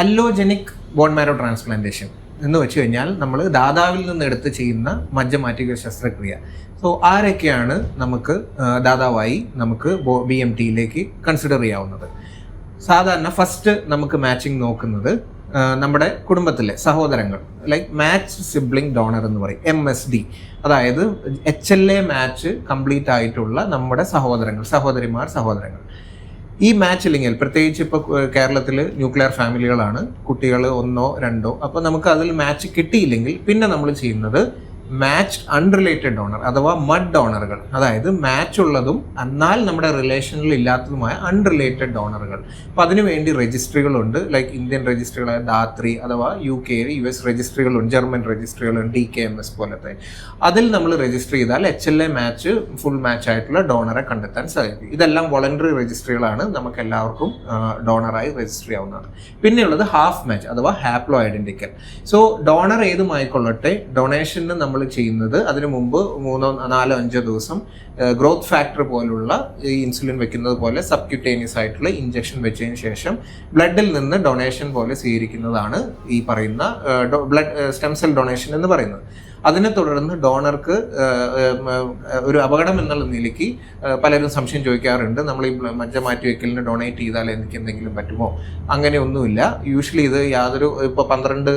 അല്ലോജനിക് bone marrow transplantation എന്ന് വെച്ച് കഴിഞ്ഞാൽ നമ്മൾ ദാതാവിൽ നിന്ന് എടുത്ത് ചെയ്യുന്ന മജ്ജ മാറ്റിക ശസ്ത്രക്രിയ. സോ ആരൊക്കെയാണ് നമുക്ക് ദാതാവായി നമുക്ക് ബി എം ടിയിലേക്ക് കൺസിഡർ ചെയ്യാവുന്നത്? സാധാരണ ഫസ്റ്റ് നമുക്ക് മാച്ചിങ് നോക്കുന്നത് നമ്മുടെ കുടുംബത്തിലെ സഹോദരങ്ങൾ ലൈക്ക് മാച്ച് സിബ്ലിംഗ് ഡോണർ എന്ന് പറയും എം എസ് ഡി അതായത് H L A match complete ആയിട്ടുള്ള നമ്മുടെ സഹോദരങ്ങൾ സഹോദരിമാർ സഹോദരങ്ങൾ. ഈ മാച്ച് ഇല്ലെങ്കിൽ പ്രത്യേകിച്ച് ഇപ്പോൾ കേരളത്തിൽ ന്യൂക്ലിയർ ഫാമിലികളാണ് കുട്ടികൾ ഒന്നോ രണ്ടോ. അപ്പോൾ നമുക്ക് അതിൽ മാച്ച് കിട്ടിയില്ലെങ്കിൽ പിന്നെ നമ്മൾ ചെയ്യുന്നത് മാച്ച് അൺറിലേറ്റഡ് ഡോണർ അഥവാ മഡ് ഡോണറുകൾ അതായത് മാച്ച് ഉള്ളതും എന്നാൽ നമ്മുടെ റിലേഷനിൽ ഇല്ലാത്തതുമായ അൺറിലേറ്റഡ് ഡോണറുകൾ അപ്പോൾ അതിനുവേണ്ടി രജിസ്ട്രികളുണ്ട് ലൈക്ക് ഇന്ത്യൻ രജിസ്ട്രികളായ ദാത്രി അഥവാ യു കെ യു എസ് രജിസ്ട്രികളുണ്ട് ജർമ്മൻ രജിസ്ട്രികളുണ്ട് ഡി കെ എം എസ് പോലത്തെ. അതിൽ നമ്മൾ രജിസ്റ്റർ ചെയ്താൽ H L A match full match ആയിട്ടുള്ള ഡോണറെ കണ്ടെത്താൻ സാധിക്കും. ഇതെല്ലാം വോളണ്ടറി രജിസ്ട്രികളാണ് നമുക്ക് എല്ലാവർക്കും ഡോണറായി രജിസ്റ്റർ ചെയ്യാവുന്നതാണ്. പിന്നെയുള്ളത് ഹാഫ് മാച്ച് അഥവാ ഹാപ്ലോ ഐഡന്റിക്കൽ സോ ഡോണർ ഏതുമായിക്കൊള്ളട്ടെ ഡൊണേഷന് നമ്മൾ ചെയ്യുന്നത് അതിനു മുമ്പ് മൂന്നോ നാലോ അഞ്ചോ ദിവസം ഗ്രോത്ത് ഫാക്ടർ പോലുള്ള ഈ ഇൻസുലിൻ വെക്കുന്നത് പോലെ സബ്ക്യൂട്ടേനിയസ് ആയിട്ടുള്ള ഇഞ്ചക്ഷൻ വെച്ചതിന് ശേഷം ബ്ലഡിൽ നിന്ന് ഡൊണേഷൻ പോലെ സ്വീകരിക്കുന്നതാണ് ഈ പറയുന്ന ബ്ലഡ് സ്റ്റെം സെൽ ഡൊണേഷൻ എന്ന് പറയുന്നത്. അതിനെ തുടർന്ന് ഡോണർക്ക് ഒരു അപകടം എന്നുള്ള നിലയ്ക്ക് പലരും സംശയം ചോദിക്കാറുണ്ട്. നമ്മൾ ഈ മജ്ജ മാറ്റി വയ്ക്കലിന് ഡൊണേറ്റ് ചെയ്താൽ എനിക്ക് എന്തെങ്കിലും പറ്റുമോ? അങ്ങനെ ഒന്നുമില്ല. യൂഷ്വലി ഇത് യാതൊരു ഇപ്പോൾ പന്ത്രണ്ട്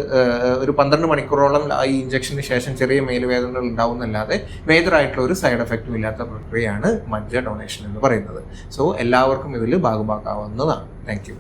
ഒരു പന്ത്രണ്ട് മണിക്കൂറോളം ഈ ഇഞ്ചക്ഷന് ശേഷം ചെറിയ മേലുവേദനകൾ ഉണ്ടാവുന്നല്ലാതെ മേജറായിട്ടുള്ള ഒരു സൈഡ് എഫക്റ്റും ഇല്ലാത്ത പ്രക്രിയയാണ് മജ്ജ ഡൊണേഷൻ എന്ന് പറയുന്നത്. സോ എല്ലാവർക്കും ഇതിൽ ഭാഗമാക്കാവുന്നതാണ്. താങ്ക്